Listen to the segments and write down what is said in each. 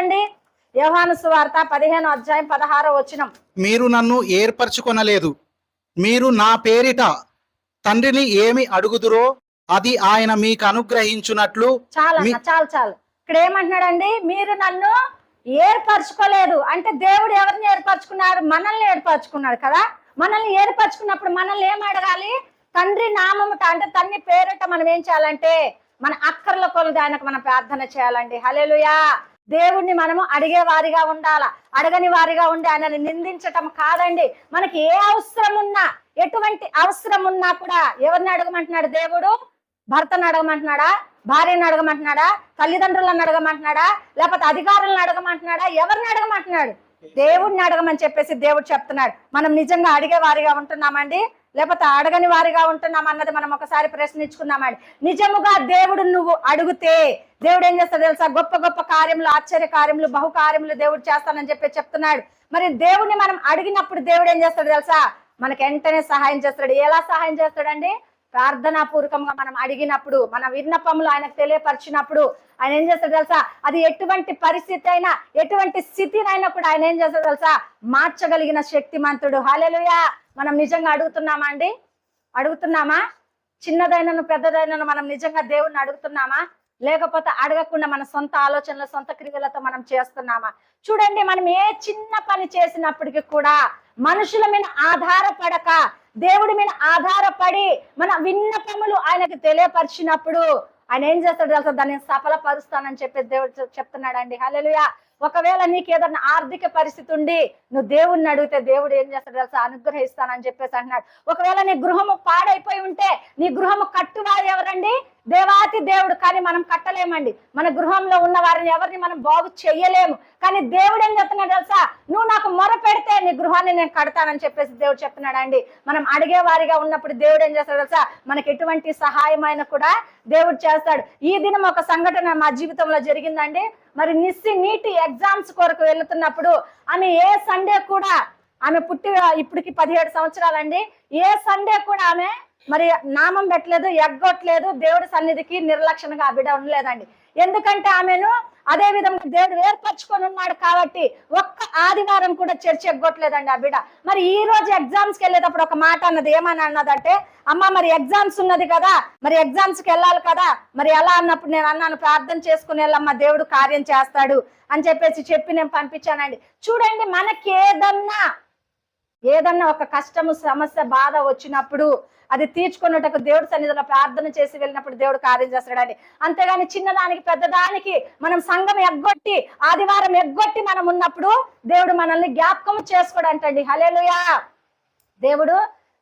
చూడండి. యోహాను సువార్త పదిహేను అధ్యాయం పదహారో వచనం. మీరు నన్ను ఏర్పరచుకొనలేదు. మీరు నా పేరిట తండ్రిని ఏమి అడుగుదురో అది ఆయన మీకు అనుగ్రహించున్నట్లు చాలా చాలు చాలు. ఇక్కడ ఏమంటున్నాడండి? మీరు నన్ను ఏర్పరచుకోలేదు. అంటే దేవుడు ఎవరిని ఏర్పరచుకున్నాడు? మనల్ని ఏర్పరచుకున్నాడు కదా? మనల్ని ఏర్పరచుకున్నప్పుడు మనల్ని ఏం అడగాలి? తండ్రి నామముట అంటే తండ్రి పేరిట మనం ఏం చేయాలంటే మన అక్కర్ల కొలది ఆయనకు మనం ప్రార్థన చేయాలండి. హల్లెలూయా. దేవుణ్ణి మనము అడిగే వారిగా ఉండాల? అడగని వారిగా ఉండి ఆయనని నిందించటం కాదండి. మనకి ఏ అవసరం ఉన్నా ఎటువంటి అవసరం ఉన్నా కూడా ఎవరిని అడగమంటున్నాడు దేవుడు? భర్తను అడగమంటున్నాడా? భార్యను అడగమంటున్నాడా? తల్లిదండ్రులను అడగమంటున్నాడా? లేకపోతే అధికారులను అడగమంటున్నాడా? ఎవరిని అడగమంటున్నాడు? దేవుడిని అడగమని చెప్పేసి దేవుడు చెప్తున్నాడు. మనం నిజంగా అడిగే వారిగా ఉంటున్నామండి? లేకపోతే అడగని వారిగా ఉంటున్నాం అన్నది మనం ఒకసారి ప్రశ్నించుకున్నామండి. నిజముగా దేవుడు నువ్వు అడిగితే దేవుడు ఏం చేస్తాడు తెలుసా? గొప్ప గొప్ప కార్యములు ఆశ్చర్య కార్యములు బహు కార్యములు దేవుడు చేస్తానని చెప్పి చెప్తున్నాడు. మరి దేవుడిని మనం అడిగినప్పుడు దేవుడు ఏం చేస్తాడు తెలుసా? మనకి వెంటనే సహాయం చేస్తాడు. ఎలా సహాయం చేస్తాడండి? ప్రార్థనా పూర్వకంగా మనం అడిగినప్పుడు మన విన్నపములు ఆయనకు తెలియపరిచినప్పుడు ఆయన ఏం చేస్తాడు తెలుసా? అది ఎటువంటి పరిస్థితి అయినా ఎటువంటి స్థితినైనా కూడా ఆయన ఏం చేస్తాడు తెలుసా? మార్చగలిగిన శక్తిమంతుడు. హాలేలుయా మనం నిజంగా అడుగుతున్నామా అండి? అడుగుతున్నామా? చిన్నదైనను పెద్దదైనను మనం నిజంగా దేవుణ్ణి అడుగుతున్నామా? లేకపోతే అడగకుండా మన సొంత ఆలోచనలు సొంత క్రియలతో మనం చేస్తున్నామా? చూడండి మనం ఏ చిన్న పని చేసినప్పటికీ కూడా మనుషుల మీద ఆధారపడక దేవుడి మీద ఆధారపడి మన విన్నపములు ఆయనకి తెలియపరిచినప్పుడు ఆయన ఏం చేస్తాడు తెలుసా? దాన్ని సఫలపరుస్తానని చెప్పి దేవుడు చెప్తున్నాడు చెప్తున్నాడండి. హలో ఒకవేళ నీకు ఏదైనా ఆర్థిక పరిస్థితి ఉండి నువ్వు దేవుడిని అడిగితే దేవుడు ఏం చేస్తాడు తెలుసా? అనుగ్రహిస్తానని చెప్పేసి అంటున్నాడు. ఒకవేళ నీ గృహము పాడైపోయి ఉంటే నీ గృహము కట్టువారు ఎవరండి? దేవాతి దేవుడు. కానీ మనం కట్టలేమండి. మన గృహంలో ఉన్న వారిని ఎవరిని మనం బాగు చెయ్యలేము. కానీ దేవుడు ఏం చెప్తున్నాడు తెలుసా? నువ్వు నాకు మొర పెడితే నీ గృహాన్ని నేను కడతానని చెప్పేసి దేవుడు చెప్తున్నాడు అండి మనం అడిగే వారిగా ఉన్నప్పుడు దేవుడు ఏం చేస్తాడు తెలుసా? మనకి ఎటువంటి సహాయమైన కూడా దేవుడు చేస్తాడు. ఈ దినం ఒక సంఘటన మా జీవితంలో జరిగిందండి. మరి నిస్సి నీటి ఎగ్జామ్స్ కొరకు వెళుతున్నప్పుడు ఆమె ఏ సండే కూడా ఆమె పుట్టి ఇప్పటికి పదిహేడు సంవత్సరాలండి. ఏ సండే కూడా ఆమె మరి నామం పెట్టలేదు ఎగ్గొట్టలేదు దేవుడి సన్నిధికి నిర్లక్ష్యంగా ఆ బిడ్డ ఉండలేదండి. ఎందుకంటే ఆమెను అదే విధంగా దేవుడు ఏర్పరచుకొని ఉన్నాడు కాబట్టి ఒక్క ఆదివారం కూడా చర్చ ఎగ్గొట్టలేదండి ఆ బిడ్డ. మరి ఈ రోజు ఎగ్జామ్స్కి వెళ్ళేటప్పుడు ఒక మాట అన్నది ఏమని అన్నదంటే అమ్మ మరి ఎగ్జామ్స్ ఉన్నది కదా మరి ఎగ్జామ్స్కి వెళ్ళాలి కదా మరి ఎలా అన్నప్పుడు నేను అన్నాను ప్రార్థన చేసుకుని వెళ్ళమ్మా దేవుడు కార్యం చేస్తాడు అని చెప్పేసి చెప్పి నేను పంపించానండి. చూడండి మనకి ఏదన్నా ఏదన్నా ఒక కష్టము సమస్య బాధ వచ్చినప్పుడు అది తీర్చుకున్నట్టుకు దేవుడి సన్నిధిలో ప్రార్థన చేసి వెళ్ళినప్పుడు దేవుడు కార్యం చేస్తాడని అంతేగాని చిన్నదానికి పెద్దదానికి మనం సంఘం ఎగ్గొట్టి ఆదివారం ఎగ్గొట్టి మనం ఉన్నప్పుడు దేవుడు మనల్ని జ్ఞాపకం చేసుకోడంటండి. హలేలుయా దేవుడు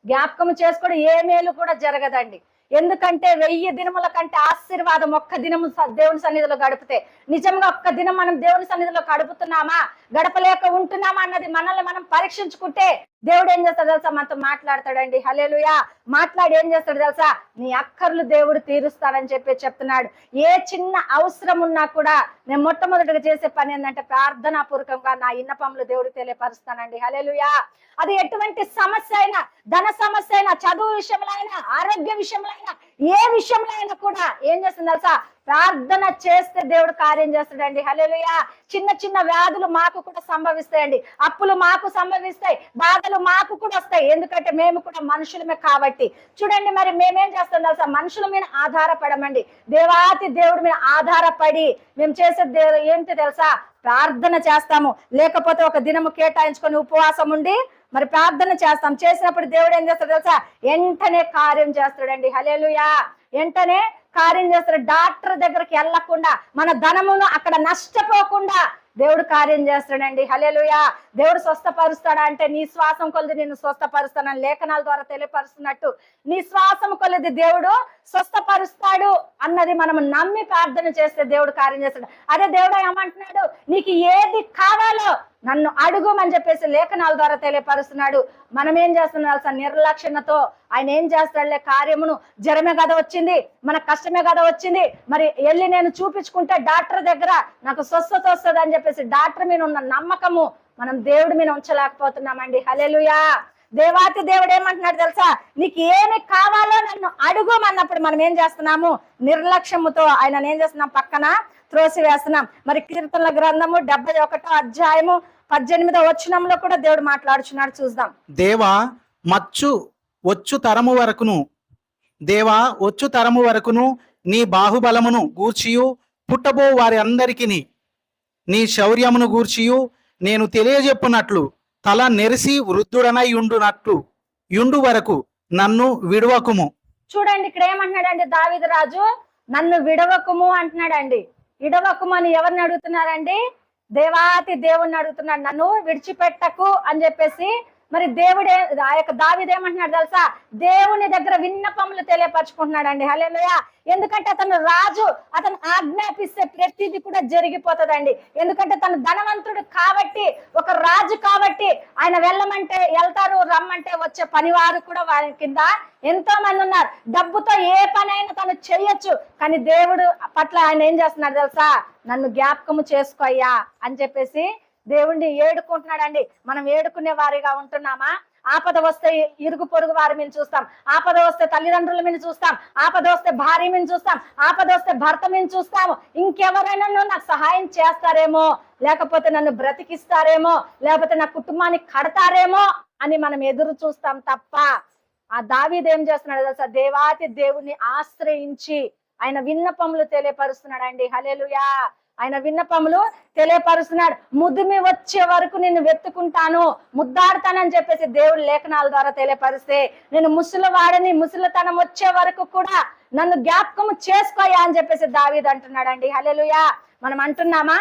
జ్ఞాపకం చేసుకోడు ఏ మేలు కూడా జరగదండి. ఎందుకంటే వెయ్యి దినముల కంటే ఆశీర్వాదం ఒక్క దినము దేవుని సన్నిధిలో గడిపితే నిజంగా ఒక్క దినం మనం దేవుని సన్నిధిలో గడుపుతున్నామా? గడపలేక ఉంటున్నామా? అన్నది మనల్ని మనం పరీక్షించుకుంటే దేవుడు ఏం చేస్తాడు తెలుసా? మనతో మాట్లాడతాడండి. హలేలుయా మాట్లాడి ఏం చేస్తాడు తెలుసా? నీ అక్కర్లు దేవుడు తీరుస్తాడని చెప్పి చెప్తున్నాడు. ఏ చిన్న అవసరం ఉన్నా కూడా నేను మొట్టమొదటిగా చేసే పని ఏంటంటే ప్రార్థనా పూర్వకంగా నా ఇన్నపములు దేవుడు తెలియపరుస్తానండి. హలేలుయా అది ఎటువంటి సమస్య అయినా ధన సమస్య అయినా చదువు విషయంలో అయినా ఆరోగ్య విషయంలో అయినా ఏ విషయంలో అయినా కూడా ఏం చేస్తుంది తెలుసా? ప్రార్థన చేస్తే దేవుడు కార్యం చేస్తాడండి. హల్లెలూయా. చిన్న చిన్న వ్యాధులు మాకు కూడా సంభవిస్తాయండి. అప్పులు మాకు సంభవిస్తాయి. బాధలు మాకు కూడా వస్తాయి. ఎందుకంటే మేము కూడా మనుషులమే కాబట్టి. చూడండి మరి మేమేం చేస్తాం తెలుసా? మనుషుల మీద ఆధారపడమండి. దేవాతి దేవుడి మీద ఆధారపడి మేము చేసే ఏంటి తెలుసా? ప్రార్థన చేస్తాము. లేకపోతే ఒక దినము కేటాయించుకొని ఉపవాసం ఉండి మరి ప్రార్థన చేస్తాం. చేసినప్పుడు దేవుడు ఏం చేస్తాడు తెలుసా? వెంటనే కార్యం చేస్తాడండి. హలేలుయా వెంటనే కార్యం చేస్తాడు. డాక్టర్ దగ్గరికి వెళ్ళకుండా మన ధనమును అక్కడ నష్టపోకుండా దేవుడు కార్యం చేస్తాడండి. హలేలుయా దేవుడు స్వస్థపరుస్తాడా అంటే నీ శ్వాసం కొలది నేను స్వస్థపరుస్తానని లేఖనాల ద్వారా తెలియపరుస్తున్నట్టు నీ శ్వాసం కొలది దేవుడు స్వస్థపరుస్తాడు అన్నది మనం నమ్మి ప్రార్థన చేస్తే దేవుడు కార్యం చేస్తాడు. అదే దేవుడు ఏమంటున్నాడు? నీకు ఏది కావాలో నన్ను అడుగుమని చెప్పేసి లేఖనాల ద్వారా తెలియపరుస్తున్నాడు. మనం ఏం చేస్తున్నాం సార్ నిర్లక్ష్యతతో ఆయన ఏం చేస్తాడులే? కార్యమును జ్వరమే కదా వచ్చింది. మన కష్టమే కదా వచ్చింది. మరి వెళ్ళి నేను చూపించుకుంటే డాక్టర్ దగ్గర నాకు స్వస్థత వస్తుంది అని చెప్పేసి డాక్టర్ మీద ఉన్న నమ్మకము మనం దేవుడి మీద ఉంచలేకపోతున్నామండి. హలెలుయా దేవాతి దేవుడు ఏమంటున్నాడు తెలుసా? నీకు ఏమి కావాలో నన్ను అడుగుమన్నప్పుడు మనం ఏం చేస్తున్నాము? నిర్లక్ష్యముతో ఆయన ఏం చేస్తున్నాం? పక్కన త్రోసి వేస్తున్నాం మరి కీర్తనల గ్రంథము డెబ్బై ఒకటో అధ్యాయము పద్దెనిమిదో వచనంలో కూడా దేవుడు మాట్లాడుచున్నాడు. చూద్దాం. దేవా మచ్చు వచ్చు తరము వరకును దేవా వచ్చు తరము వరకును నీ బాహుబలమును గూర్చియు పుట్టబో వారి అందరికిని నీ శౌర్యమును గూర్చియు నేను తెలియజెప్పునట్లు తల నెరిసి వృద్ధుడనై ఉండునట్లు యుండు వరకు నన్ను విడువకుము. చూడండి ఇక్కడ ఏమంటున్నాడండి దావిద రాజు? నన్ను విడవకుము అంటున్నాడండి. విడవకుము అని ఎవరిని అడుగుతున్నారండి? దేవాతి దేవుణ్ణి అడుగుతున్నాడు. నన్ను విడిచిపెట్టకు అని చెప్పేసి మరి దేవుడే ఆ యొక్క దావిదేమంటున్నాడు తెలుసా? దేవుని దగ్గర విన్నపములు తెలియపరచుకుంటున్నాడండి. హల్లెలూయా. ఎందుకంటే అతను రాజు అతను ఆజ్ఞాపిస్తే ప్రతిది కూడా జరిగిపోతుందండి. ఎందుకంటే తను ధనవంతుడు కాబట్టి ఒక రాజు కాబట్టి ఆయన వెళ్ళమంటే వెళ్తారు రమ్మంటే వచ్చే పనివారు కూడా వారి కింద ఎంతో మంది ఉన్నారు. డబ్బుతో ఏ పనైనా తను చేయొచ్చు కానీ దేవుడు పట్ల ఆయన ఏం చేస్తున్నాడు తెలుసా? నన్ను జ్ఞాపకము చేసుకోయ్యా అని చెప్పేసి దేవుణ్ణి ఏడుకుంటున్నాడండి. మనం ఏడుకునే వారిగా ఉంటున్నామా? ఆపద వస్తే ఇరుగు పొరుగు వారి మీద చూస్తాం. ఆపద వస్తే తల్లిదండ్రుల మీద చూస్తాం. ఆపద వస్తే భార్య మీద చూస్తాం. ఆపద వస్తే భర్త మీద చూస్తాము. ఇంకెవరైనా నాకు సహాయం చేస్తారేమో? లేకపోతే నన్ను బ్రతికిస్తారేమో? లేకపోతే నా కుటుంబాన్ని కడతారేమో? అని మనం ఎదురు చూస్తాం తప్ప ఆ దావీదు ఏం చేస్తున్నాడు తెలుసా? దేవాతి దేవుణ్ణి ఆశ్రయించి ఆయన విన్నపములు తెలియపరుస్తున్నాడండి. హలేలుయా ఆయన విన్నపములు తెలియపరుస్తున్నాడు. ముద్దుమి వచ్చే వరకు నేను వెతుకుంటాను. ముద్దాడతానని చెప్పేసి దేవుడి లేఖనాల ద్వారా తెలియపరిస్తే నేను ముసలివాడని ముసలితనం వచ్చే వరకు కూడా నన్ను జ్ఞాపకం చేసుకోయా అని చెప్పేసి దావీద్ అంటున్నాడండి. హలెలుయా మనం అంటున్నామా?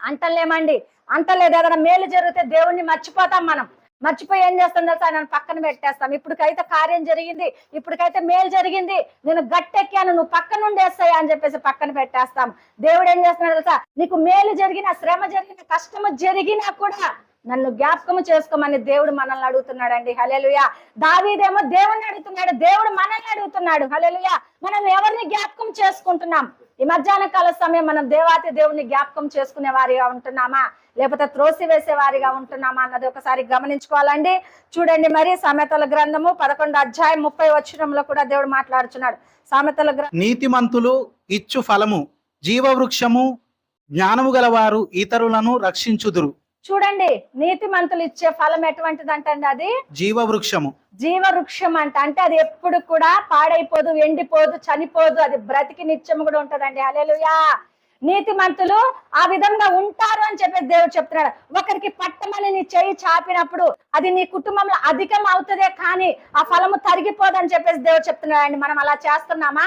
అంటలేమండి. అంటలేదు. ఏదైనా మేలు జరిగితే దేవుణ్ణి మర్చిపోతాం మనం. మర్చిపోయి ఏం చేస్తాను తెలుసా? నన్ను పక్కన పెట్టేస్తాం. ఇప్పటికైతే కార్యం జరిగింది. ఇప్పటికైతే మేలు జరిగింది. నేను గట్టెక్కాను. నువ్వు పక్కన ఉండేస్తాయా అని చెప్పేసి పక్కన పెట్టేస్తాం. దేవుడు ఏం చేస్తున్నాడు తెలుసా? నీకు మేలు జరిగిన శ్రమ జరిగిన కష్టము జరిగినా కూడా నన్ను జ్ఞాపకము చేసుకోమని దేవుడు మనల్ని అడుగుతున్నాడండి. హలెలుయా దావీదేమో దేవుణ్ణి అడుగుతున్నాడు. దేవుడు మనల్ని అడుగుతున్నాడు. హలెలుయా మనం ఎవరిని జ్ఞాపకం చేసుకుంటున్నాం? ఈ మధ్యాహ్న కాల సమయం మనం దేవాతి దేవుని జ్ఞాపకం చేసుకునే వారిగా ఉంటున్నామా? లేకపోతే త్రోసి వేసే వారిగా ఉంటున్నామా అన్నది ఒకసారి గమనించుకోవాలండి. చూడండి మరి సామెతల గ్రంథము పదకొండు అధ్యాయం ముప్పై వచ్చినంలో కూడా దేవుడు మాట్లాడుచున్నాడు. సామెతల గ్రంథం నీతిమంతులు ఇచ్చు ఫలము జీవవృక్షము జ్ఞానము గలవారు ఇతరులను రక్షించుదురు. చూడండి నీతి మంతులు ఇచ్చే ఫలం ఎటువంటిదంటండి అది? జీవవృక్షము. జీవవృక్షం అంట. అంటే అది ఎప్పుడు కూడా పాడైపోదు ఎండిపోదు చనిపోదు అది బ్రతికి నిత్యం కూడా ఉంటదండి. హల్లెలూయా! నీతి మంతులు ఆ విధంగా ఉంటారు అని చెప్పేసి దేవుడు చెప్తున్నాడు. ఒకరికి పట్టమని నీ చేయి చాపినప్పుడు అది నీ కుటుంబంలో అధికం అవుతుందే కానీ ఆ ఫలము తరిగిపోదని చెప్పేసి దేవుడు చెప్తున్నాడు అండి. మనం అలా చేస్తున్నామా?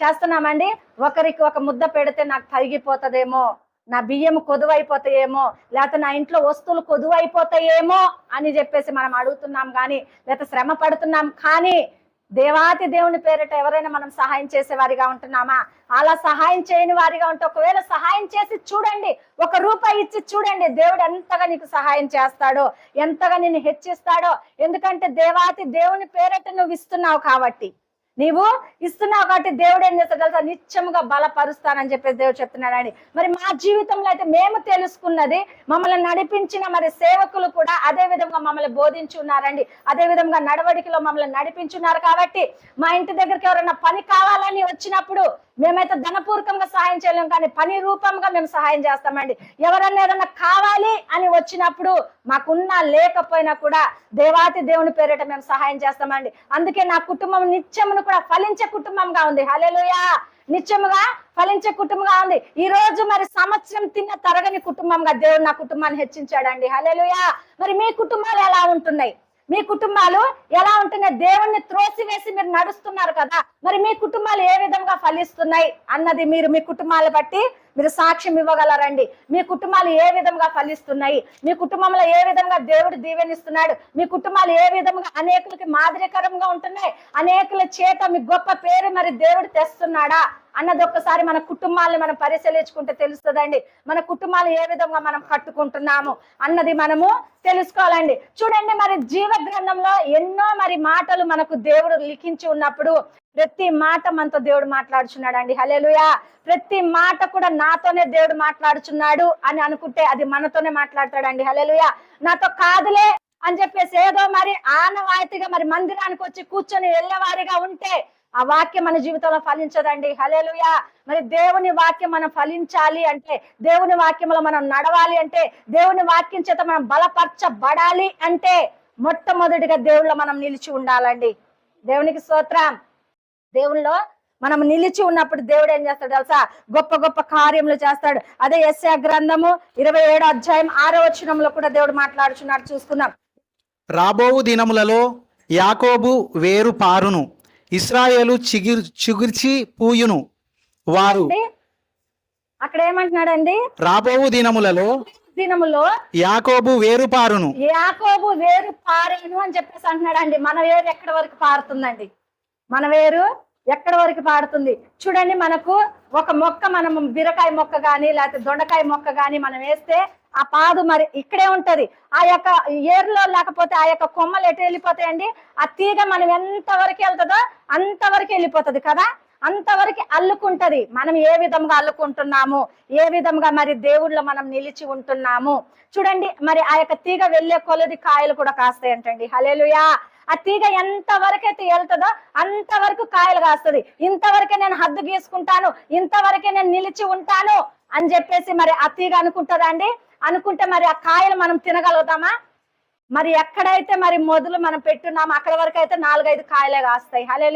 చేస్తున్నామండి? ఒకరికి ఒక ముద్ద పెడితే నాకు తరిగిపోతుందేమో నా బియ్యం కొదువైపోతాయేమో లేకపోతే నా ఇంట్లో వస్తువులు కొదువైపోతాయేమో అని చెప్పేసి మనం అడుగుతున్నాం కానీ లేకపోతే శ్రమ పడుతున్నాం కానీ దేవాతి దేవుని పేరిట ఎవరైనా మనం సహాయం చేసే వారిగా ఉంటున్నామా? అలా సహాయం చేయని వారిగా ఉంటే ఒకవేళ సహాయం చేసి చూడండి ఒక రూపాయి ఇచ్చి చూడండి దేవుడు ఎంతగా నీకు సహాయం చేస్తాడో ఎంతగా నిన్ను హెచ్చిస్తాడో. ఎందుకంటే దేవాతి దేవుని పేరిట నువ్వు ఇస్తున్నావు కాబట్టి. నీవు ఇస్తున్నావు కాబట్టి దేవుడు ఏం చేస్తాడు తెలుసా? నిత్యముగా బలపరుస్తానని చెప్పేసి దేవుడు చెప్తున్నాడండి. మరి మా జీవితంలో అయితే మేము తెలుసుకున్నది మమ్మల్ని నడిపించిన మరి సేవకులు కూడా అదే విధంగా మమ్మల్ని బోధించి ఉన్నారండి అదే విధంగా నడవడికలో మమ్మల్ని నడిపించున్నారు కాబట్టి మా ఇంటి దగ్గరికి ఎవరైనా పని కావాలని వచ్చినప్పుడు మేమైతే ధనపూర్వకంగా సహాయం చేయలేము కానీ పని రూపంగా మేము సహాయం చేస్తామండి. ఎవరన్నా ఏదన్నా కావాలి అని వచ్చినప్పుడు మాకున్నా లేకపోయినా కూడా దేవాతి దేవుని పేరిట మేము సహాయం చేస్తామండి. అందుకే నా కుటుంబం నిత్యమును కూడా ఫలించే కుటుంబంగా ఉంది. హలెలుయా నిత్యముగా ఫలించే కుటుంబంగా ఉంది. ఈ రోజు మరి సంవత్సరం తిన్న తరగని కుటుంబంగా దేవుడు నా కుటుంబాన్ని హెచ్చించాడండి. హలెలుయా మరి మీ కుటుంబాలు ఎలా ఉంటున్నాయి? మీ కుటుంబాలు ఎలా ఉంటున్నాయి? దేవుణ్ణి త్రోసివేసి మీరు నడుస్తున్నారు కదా. మరి మీ కుటుంబాలు ఏ విధంగా ఫలిస్తున్నాయి అన్నది మీరు మీ కుటుంబాలు బట్టి మీరు సాక్ష్యం ఇవ్వగలరండి. మీ కుటుంబాలు ఏ విధంగా ఫలిస్తున్నాయి? మీ కుటుంబంలో ఏ విధంగా దేవుడు దీవెనిస్తున్నాడు? మీ కుటుంబాలు ఏ విధంగా అనేకులకి మాదిరికరంగా ఉంటున్నాయి? అనేకుల చేత మీ గొప్ప పేరు మరి దేవుడు తెస్తున్నాడా? అన్నది ఒక్కసారి మన కుటుంబాలను మనం పరిశీలించుకుంటే తెలుస్తుందండి. మన కుటుంబాలు ఏ విధంగా మనం కట్టుకుంటున్నాము అన్నది మనము తెలుసుకోవాలండి. చూడండి మరి జీవ గ్రంథంలో ఎన్నో మరి మాటలు మనకు దేవుడు లిఖించి ఉన్నప్పుడు ప్రతి మాట మనతో దేవుడు మాట్లాడుచున్నాడు అండి హలేలుయా ప్రతి మాట కూడా నాతోనే దేవుడు మాట్లాడుచున్నాడు అని అనుకుంటే అది మనతోనే మాట్లాడతాడండి. హలేలుయా నాతో కాదులే అని చెప్పేసి ఏదో మరి ఆనవాయితీగా మరి మందిరానికి వచ్చి కూర్చొని వెళ్ళేవారిగా ఉంటే ఆ వాక్యం మన జీవితంలో ఫలించదండి. హలేలుయా మరి దేవుని వాక్యం మనం ఫలించాలి అంటే దేవుని వాక్యంలో మనం నడవాలి అంటే దేవుని వాక్యం చేత మనం బలపరచబడాలి అంటే మొట్టమొదటిగా దేవుళ్ళ మనం నిలిచి ఉండాలండి. దేవునికి స్తోత్రం. దేవుళ్ళో మనం నిలిచి ఉన్నప్పుడు దేవుడు ఏం చేస్తాడు తెలుసా? గొప్ప గొప్ప కార్యములు చేస్తాడు. అదే ఎస్ఏ గ్రంథము ఇరవై ఏడో అధ్యాయం ఆరో వచనంలో కూడా దేవుడు మాట్లాడుచున్నాడు. చూసుకుందాం. రాబోవు దినములలో యాకోబు వేరు పారును. ఇస్రాయేలు చిగిర్ చిగుర్చి పూయును. వారు అక్కడ ఏమంటున్నాడండి? రాబోవు దినములలో దినములో యాకోబు వేరు పారును. యాకోబు వేరు పారేను అని చెప్పేసి అంటున్నాడండి. మన వేరు ఎక్కడి వరకు పారుతుందండి? మన వేరు ఎక్కడ వరకు పాడుతుంది? చూడండి మనకు ఒక మొక్క మనం బీరకాయ మొక్క కానీ లేకపోతే దొండకాయ మొక్క కానీ మనం వేస్తే ఆ పాదు మరి ఇక్కడే ఉంటది. ఆ యొక్క ఏర్లో లేకపోతే ఆ యొక్క కొమ్మలు ఎటు వెళ్ళిపోతాయండి? ఆ తీగ మనం ఎంత వరకు వెళ్తుందో అంతవరకు వెళ్ళిపోతుంది కదా? అంతవరకు అల్లుకుంటది. మనం ఏ విధంగా అల్లుకుంటున్నాము? ఏ విధంగా మరి దేవుళ్ళు మనం నిలిచి ఉంటున్నాము? చూడండి మరి ఆ యొక్క తీగ వెళ్ళే కొలది కాయలు కూడా కాస్తాయంటండి. హలేలుయా ఆ తీగ ఎంత వరకైతే వెళ్తుందో అంతవరకు కాయలు కాస్తుంది. ఇంతవరకే నేను హద్దు గీసుకుంటాను ఇంతవరకే నేను నిలిచి ఉంటాను అని చెప్పేసి మరి ఆ తీగ అనుకుంటుందా అండి? అనుకుంటే మరి ఆ కాయలు మనం తినగలుగుతామా? మరి ఎక్కడైతే మరి మొదలు మనం పెట్టున్నామో అక్కడ వరకు అయితే నాలుగైదు కాయలే కాస్తాయి. హలే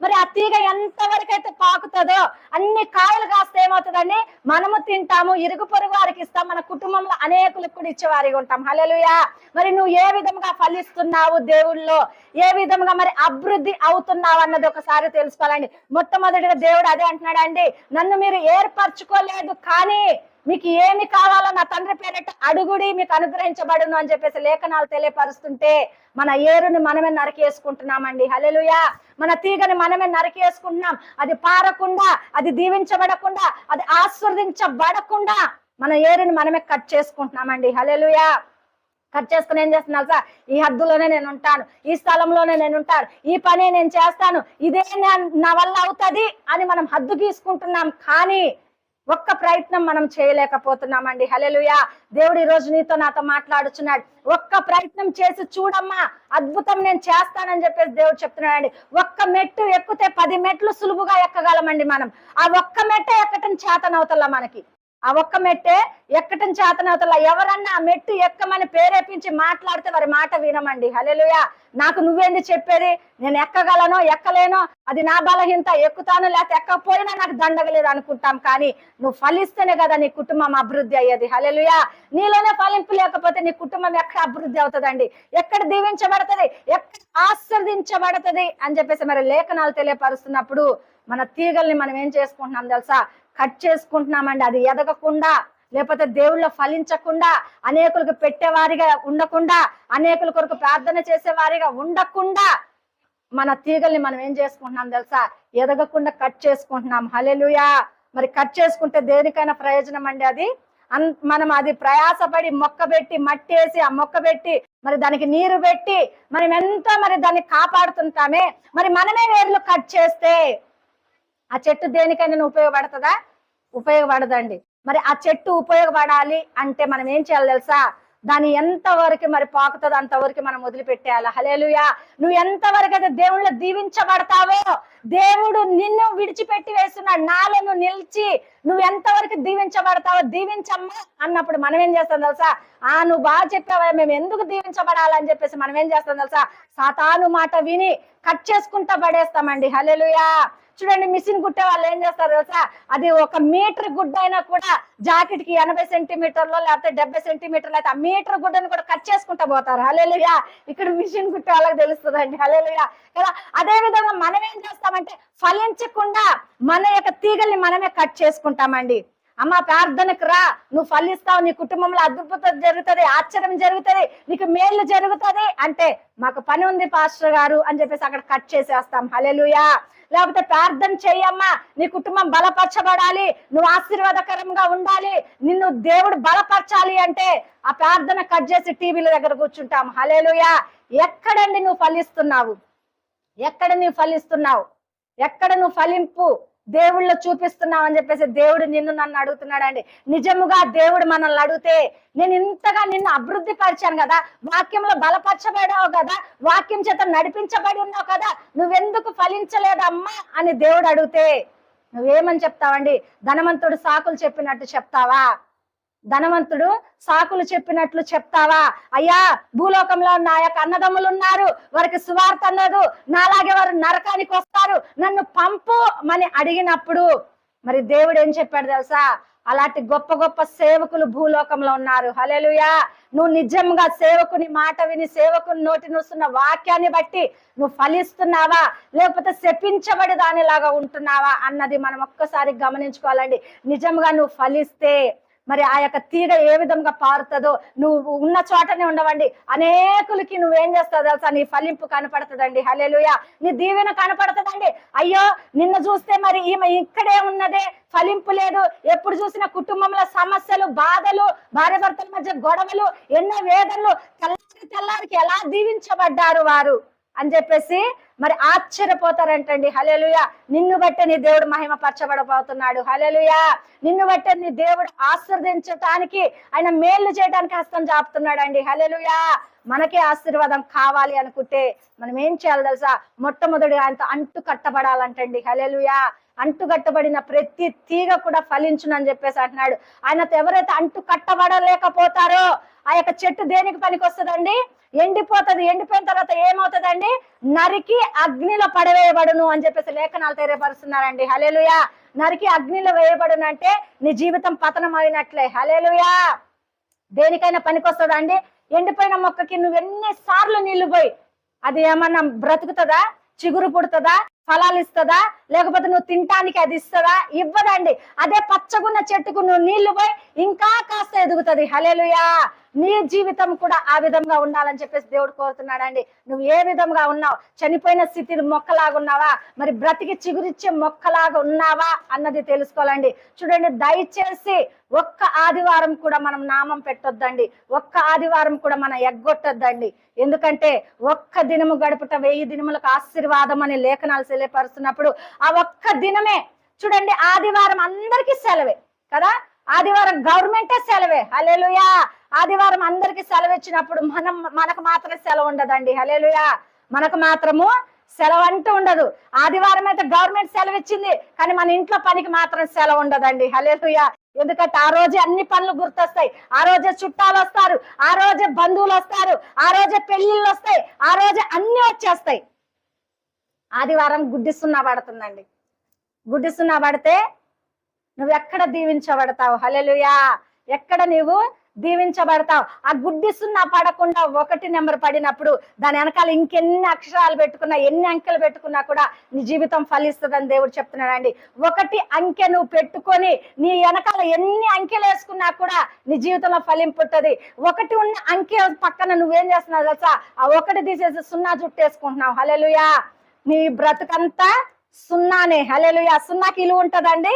మరి ఆ తీగ ఎంత వరకు అయితే పాకుతుందో అన్ని కాయలు కాస్తే ఏమవుతుందండి? మనము తింటాము ఇరుగు పొరుగు వారికి ఇస్తాం మన కుటుంబంలో అనేకులకు కూడా ఇచ్చేవారిగా ఉంటాం. హలేలుయా మరి నువ్వు ఏ విధంగా ఫలిస్తున్నావు దేవుళ్ళో? ఏ విధంగా మరి అభివృద్ధి అవుతున్నావు అన్నది ఒకసారి తెలుసుకోవాలండి. మొట్టమొదటిగా దేవుడు అదే అంటున్నాడు అండి నన్ను మీరు ఏర్పరచుకోలేదు కానీ మీకు ఏమి కావాలో నా తండ్రి పేరట అడుగుడి మీకు అనుగ్రహించబడును అని చెప్పేసి లేఖనాలు తెలియపరుస్తుంటే మన ఏరుని మనమే నరికేసుకుంటున్నామండి. హలెలుయా మన తీగని మనమే నరికేసుకుంటున్నాం అది పారకుండా అది దీవించబడకుండా అది ఆస్వాదించబడకుండా మన ఏరుని మనమే కట్ చేసుకుంటున్నామండి. హలేలుయా కట్ చేసుకుని ఏం చేస్తున్నా సార్ ఈ హద్దులోనే నేను ఉంటాను. ఈ స్థలంలోనే నేను ఉంటాను. ఈ పని నేను చేస్తాను. ఇదే నా- నా వల్ల అవుతుంది అని మనం హద్దు గీసుకుంటున్నాం. కానీ ఒక్క ప్రయత్నం మనం చేయలేకపోతున్నామండి. హలెలుయా దేవుడు ఈ రోజు నీతో నాతో మాట్లాడుచున్నాడు. ఒక్క ప్రయత్నం చేసి చూడమ్మా అద్భుతం నేను చేస్తానని చెప్పేసి దేవుడు చెప్తున్నాడండి. ఒక్క మెట్టు ఎక్కితే పది మెట్లు సులువుగా ఎక్కగలమండి మనం. ఆ ఒక్క మెట్టే ఎక్కటం చేతనవుతల్లా మనకి. ఆ ఒక్క మెట్టే ఎక్కటం చేతనవుతల్లా ఎవరన్నా ఆ మెట్టు ఎక్కమని ప్రేరేపించి మాట్లాడితే వారి మాట వినమండి. హలేలుయా నాకు నువ్వేంది చెప్పేది? నేను ఎక్కగలనో ఎక్కలేనో? అది నా బలహీనత. ఎక్కుతాను లేకపోతే ఎక్కకపోయినా నాకు దండగలేదు అనుకుంటాం. కానీ నువ్వు ఫలిస్తేనే కదా నీ కుటుంబం అభివృద్ధి అయ్యేది. హలేలుయా నీలోనే ఫలింపు లేకపోతే నీ కుటుంబం ఎక్కడ అభివృద్ధి అవుతుందండి? ఎక్కడ దీవించబడుతుంది? ఎక్కడ ఆశ్రదించబడుతుంది? అని చెప్పేసి మరి లేఖనాలు తెలియపరుస్తున్నప్పుడు మన తీగల్ని మనం ఏం చేసుకుంటున్నాం తెలుసా? కట్ చేసుకుంటున్నామండి. అది ఎదగకుండా లేకపోతే దేవుళ్ళ ఫలించకుండా అనేకులకు పెట్టేవారిగా ఉండకుండా అనేకుల కొరకు ప్రార్థన చేసేవారిగా ఉండకుండా మన తీగల్ని మనం ఏం చేసుకుంటున్నాం తెలుసా? ఎదగకుండా కట్ చేసుకుంటున్నాం. హలెలుయా మరి కట్ చేసుకుంటే దేనికైనా ప్రయోజనం అండి అది? అన్ మనం అది ప్రయాసపడి మొక్క పెట్టి మట్టి వేసి ఆ మొక్క పెట్టి మరి దానికి నీరు పెట్టి మనం ఎంతో మరి దాన్ని కాపాడుతుంటామే. మరి మనమే వేర్లు కట్ చేస్తే ఆ చెట్టు దేనికైనా ఉపయోగపడుతుందా? ఉపయోగపడదండి. మరి ఆ చెట్టు ఉపయోగపడాలి అంటే మనం ఏం చేయాలి తెలుసా? దాన్ని ఎంతవరకు మరి పాకుతుందో అంతవరకు మనం వదిలిపెట్టేయాలి. హలేలుయా నువ్వు ఎంతవరకు అయితే దేవుళ్ళు దీవించబడతావో దేవుడు నిన్ను విడిచిపెట్టి వేస్తున్నాడు నాలో నువ్వు నిలిచి నువ్వు ఎంతవరకు దీవించబడతావో దీవించమ్మా అన్నప్పుడు మనం ఏం చేస్తాం తెలుసా? ఆ నువ్వు బాగా చెప్పావా మేము ఎందుకు దీవించబడాలని చెప్పేసి మనం ఏం చేస్తాం తెలుసా? సాతాను మాట విని కట్ చేసుకుంటా పడేస్తామండి. హలేలుయా చూడండి మిషన్ కుట్టే వాళ్ళు ఏం చేస్తారు తెలుసా? అది ఒక మీటర్ గుడ్డ అయినా కూడా జాకెట్కి ఎనభై సెంటీమీటర్లో లేకపోతే డెబ్బై సెంటీమీటర్లు అయితే ఆ మీటర్ గుడ్డను కూడా కట్ చేసుకుంటా పోతారు. హలేలుయా ఇక్కడ మిషన్ కుట్టే వాళ్ళకి తెలుస్తుందండి. హలేలుయా కదా? అదే విధంగా మనం ఏం చేస్తామంటే ఫలించకుండా మన యొక్క తీగల్ని మనమే కట్ చేసుకుంటామండి. అమ్మ ప్రార్థనకు రా. నువ్వు ఫలిస్తావు నీ కుటుంబంలో అద్భుతం జరుగుతుంది ఆశ్చర్యం జరుగుతుంది నీకు మేలు జరుగుతుంది అంటే మాకు పని ఉంది పాస్టర్ గారు అని చెప్పేసి అక్కడ కట్ చేసేస్తాం. హలెలుయా లేకపోతే ప్రార్థన చెయ్యమ్మా నీ కుటుంబం బలపరచబడాలి నువ్వు ఆశీర్వాదకరంగా ఉండాలి నిన్ను దేవుడు బలపరచాలి అంటే ఆ ప్రార్థన కట్ చేసి టీవీల దగ్గర కూర్చుంటాం. హలేలుయా ఎక్కడండి నువ్వు ఫలిస్తున్నావు? ఎక్కడ నువ్వు ఫలిస్తున్నావు? ఎక్కడ నువ్వు ఫలింపు? దేవుళ్ళు చూపిస్తున్నావు అని చెప్పేసి దేవుడు నిన్ను నన్ను అడుగుతున్నాడండి. నిజముగా దేవుడు మనల్ని అడిగితే నేను ఇంతగా నిన్ను అభివృద్ధి పరిచాను కదా వాక్యంలో బలపరచబడావు కదా వాక్యం చేత నడిపించబడి ఉన్నావు కదా నువ్వెందుకు ఫలించలేదమ్మా అని దేవుడు అడిగితే నువ్వేమని చెప్తావండి? ధనవంతుడు సాకులు చెప్పినట్టు చెప్తావా? ధనవంతుడు సాకులు చెప్పినట్లు చెప్తావా? అయ్యా భూలోకంలో నా యొక్క అన్నదమ్ములు ఉన్నారు. వారికి సువార్త అన్నదు. నాలాగే వారు నరకానికి వస్తారు. నన్ను పంపు అని అడిగినప్పుడు మరి దేవుడు ఏం చెప్పాడు తెలుసా? అలాంటి గొప్ప గొప్ప సేవకులు భూలోకంలో ఉన్నారు. హలేలుయా నువ్వు నిజంగా సేవకుని మాట విని సేవకుని నోటి నూస్తున్న వాక్యాన్ని బట్టి నువ్వు ఫలిస్తున్నావా? లేకపోతే శపించబడి దానిలాగా ఉంటున్నావా? అన్నది మనం ఒక్కసారి గమనించుకోవాలండి. నిజంగా నువ్వు ఫలిస్తే మరి ఆ యొక్క తీగ ఏ విధంగా పారుతుందో నువ్వు ఉన్న చోటనే ఉండవండి. అనేకులకి నువ్వేం చేస్తావు తెలుసా? నీ ఫలింపు కనపడుతుందండి. హలేలుయ నీ దీవెన కనపడుతుందండి. అయ్యో నిన్న చూస్తే మరి ఈమె ఇక్కడే ఉన్నదే. ఫలింపు లేదు. ఎప్పుడు చూసిన కుటుంబంలో సమస్యలు బాధలు భార్య భర్తల మధ్య గొడవలు ఎన్నో వేదనలు. తెల్లారి తెల్లారికి ఎలా దీవించబడ్డారు వారు? అని చెప్పేసి మరి ఆశ్చర్యపోతారంటండి. హలేలుయ నిన్ను బట్టే నీ దేవుడు మహిమ పరచబడబోతున్నాడు హలేలుయ నిన్ను బట్టే నీ దేవుడు ఆశీర్వదించటానికి ఆయన మేలు చేయడానికి హస్తం చాపుతున్నాడు అండి హలేలుయ మనకే ఆశీర్వాదం కావాలి అనుకుంటే మనం ఏం చేయాలి తెలుసా? మొట్టమొదటి ఆయనతో అంటు కట్టబడాలంటండి హలేలుయ అంటు కట్టబడిన ప్రతి తీగ కూడా ఫలించునని చెప్పేసి అంటున్నాడు. ఆయనతో ఎవరైతే అంటు కట్టబడలేకపోతారో ఆ యొక్క చెట్టు దేనికి పనికి వస్తుందండి? ఎండిపోతుంది. ఎండిపోయిన తర్వాత ఏమవుతుందండి? నరికి అగ్నిలో పడవేయబడును అని చెప్పేసి లేఖనాలు తెలియపరుస్తున్నారండి. హలేలుయా నరికి అగ్నిలో వేయబడును అంటే నీ జీవితం పతనం అయినట్లే హలేలుయా దేనికైనా పనికొస్తుందండి ఎండిపోయిన మొక్కకి నువ్వు ఎన్నిసార్లు నీళ్ళు పోయి అది ఏమన్నా బ్రతుకుతుందా? చిగురు పుడుతుందా? ఫలాలు ఇస్తుందా? లేకపోతే నువ్వు తినటానికి అది ఇస్తుందా? ఇవ్వదండి. అదే పచ్చగున్న చెట్టుకు నువ్వు నీళ్ళు పోయి ఇంకా కాస్త ఎదుగుతుంది. హలేలుయా నీ జీవితం కూడా ఆ విధంగా ఉండాలని చెప్పేసి దేవుడు కోరుతున్నాడండి. నువ్వు ఏ విధంగా ఉన్నావు? చనిపోయిన స్థితి మొక్కలాగా ఉన్నావా మరి బ్రతికి చిగురిచ్చే మొక్కలాగా ఉన్నావా? అన్నది తెలుసుకోవాలండి. చూడండి దయచేసి ఒక్క ఆదివారం కూడా మనం నామం పెట్టొద్దండి. ఒక్క ఆదివారం కూడా మనం ఎగ్గొట్టొద్దండి. ఎందుకంటే ఒక్క దినము గడుపుట వెయ్యి దినములకు ఆశీర్వాదం అనే లేఖనాలు తెలియపరుస్తున్నప్పుడు ఆ ఒక్క దినమే చూడండి ఆదివారం అందరికీ సెలవే కదా? ఆదివారం గవర్నమెంటే సెలవే. హలేలుయా ఆదివారం అందరికి సెలవు ఇచ్చినప్పుడు మనం మనకు మాత్రమే సెలవు ఉండదండి. హలేలుయా మనకు మాత్రము సెలవు అంటూ ఉండదు. ఆదివారం అయితే గవర్నమెంట్ సెలవు ఇచ్చింది కానీ మన ఇంట్లో పనికి మాత్రం సెలవు ఉండదండి. హలేలుయా ఎందుకంటే ఆ రోజే అన్ని పనులు గుర్తొస్తాయి. ఆ రోజే చుట్టాలు వస్తారు ఆ రోజే బంధువులు వస్తారు ఆ రోజే పెళ్ళిళ్ళు వస్తాయి ఆ రోజే అన్ని వచ్చేస్తాయి. ఆదివారం గుడ్డి సున్నా పడుతుందండి. గుడ్డి సున్నా పడితే నువ్వు ఎక్కడ దీవించబడతావు? హలెలుయా ఎక్కడ నీవు దీవించబడతావు? ఆ గుడ్డి సున్నా పడకుండా ఒకటి నెంబర్ పడినప్పుడు దాని వెనకాల ఇంకెన్ని అక్షరాలు పెట్టుకున్నా ఎన్ని అంకెలు పెట్టుకున్నా కూడా నీ జీవితం ఫలిస్తుందని దేవుడు చెప్తున్నాడండి. ఒకటి అంకె నువ్వు పెట్టుకొని నీ వెనకాల ఎన్ని అంకెలు వేసుకున్నా కూడా నీ జీవితంలో ఫలింపుతుంది ఒకటి ఉన్న అంకె పక్కన నువ్వేం చేస్తున్నావు తెలుసా? ఆ ఒకటి తీసేసి సున్నా చుట్టేసుకుంటున్నావు హలెలుయా నీ బ్రతుకంతా సున్నానే. హలెలుయా సున్నాకి ఇలువ ఉంటదండి?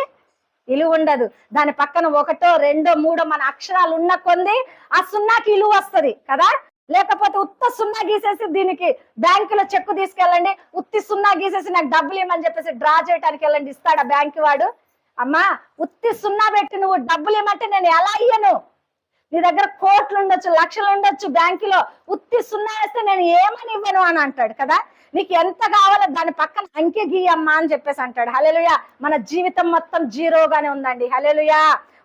ఇలువ ఉండదు. దాని పక్కన ఒకటో రెండో మూడో మన అక్షరాలు ఉన్న కొంది ఆ సున్నాకి ఇలువ వస్తది కదా? లేకపోతే ఉత్త సున్నా గీసేసి దీనికి బ్యాంకులో చెక్కు తీసుకెళ్ళండి. ఉత్తి సున్నా గీసేసి నాకు డబ్బులు ఇవ్వమని చెప్పేసి డ్రా చేయడానికి వెళ్ళండి. ఇస్తాడా బ్యాంకు వాడు? అమ్మా ఉత్తి సున్నా పెట్టి నువ్వు డబ్బులు ఇవ్వమంటే నేను ఎలా ఇయ్యను? నీ దగ్గర కోట్లు ఉండొచ్చు లక్షలు ఉండొచ్చు బ్యాంకులో ఉత్తి సున్నా వేస్తే నేను ఏమని ఇవ్వను అని అంటాడు కదా? నీకు ఎంత కావాలో దాని పక్కన అంకె గీయమ్మా అని చెప్పేసి అంటాడు. హలేలుయా మన జీవితం మొత్తం జీరోగానే ఉందండి. హలేలుయా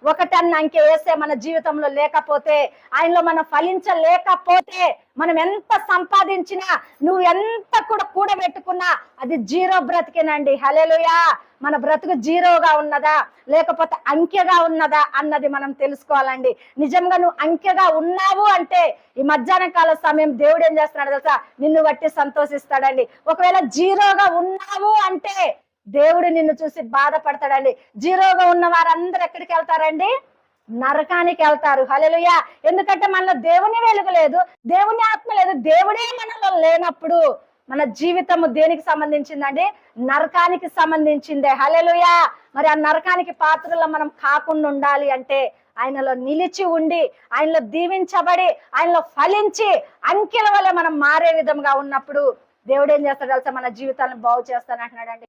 ఒకటన్న అంకె వేసే మన జీవితంలో లేకపోతే ఆయనలో మనం ఫలించలేకపోతే మనం ఎంత సంపాదించినా నువ్వు ఎంత కూడా కూడబెట్టుకున్నా అది జీరో బ్రతికేనండి. హలేలుయా మన బ్రతుకు జీరోగా ఉన్నదా? లేకపోతే అంకెగా ఉన్నదా అన్నది మనం తెలుసుకోవాలండి. నిజంగా నువ్వు అంకెగా ఉన్నావు అంటే ఈ మధ్యాహ్న కాల సమయం దేవుడు ఏం చేస్తున్నాడు తెలుసా? నిన్ను బట్టి సంతోషిస్తాడండి. ఒకవేళ జీరోగా ఉన్నావు అంటే దేవుడు నిన్ను చూసి బాధపడతాడండి. జీరోగా ఉన్న వారందరూ ఎక్కడికి వెళ్తారండి? నరకానికి వెళ్తారు. హలెలుయా ఎందుకంటే మనలో దేవుని వెలుగు లేదు దేవుని ఆత్మ లేదు దేవుడే మనలో లేనప్పుడు మన జీవితము దేనికి సంబంధించిందండి? నరకానికి సంబంధించిందే. హలెలుయా మరి ఆ నరకానికి పాత్రలో మనం కాకుండా ఉండాలి అంటే ఆయనలో నిలిచి ఉండి ఆయనలో దీవించబడి ఆయనలో ఫలించి అంకెల వల్ల మనం మారే విధంగా ఉన్నప్పుడు దేవుడు ఏం చేస్తాడు తెలుసా? మన జీవితాలను బాగు చేస్తానంటున్నాడండి.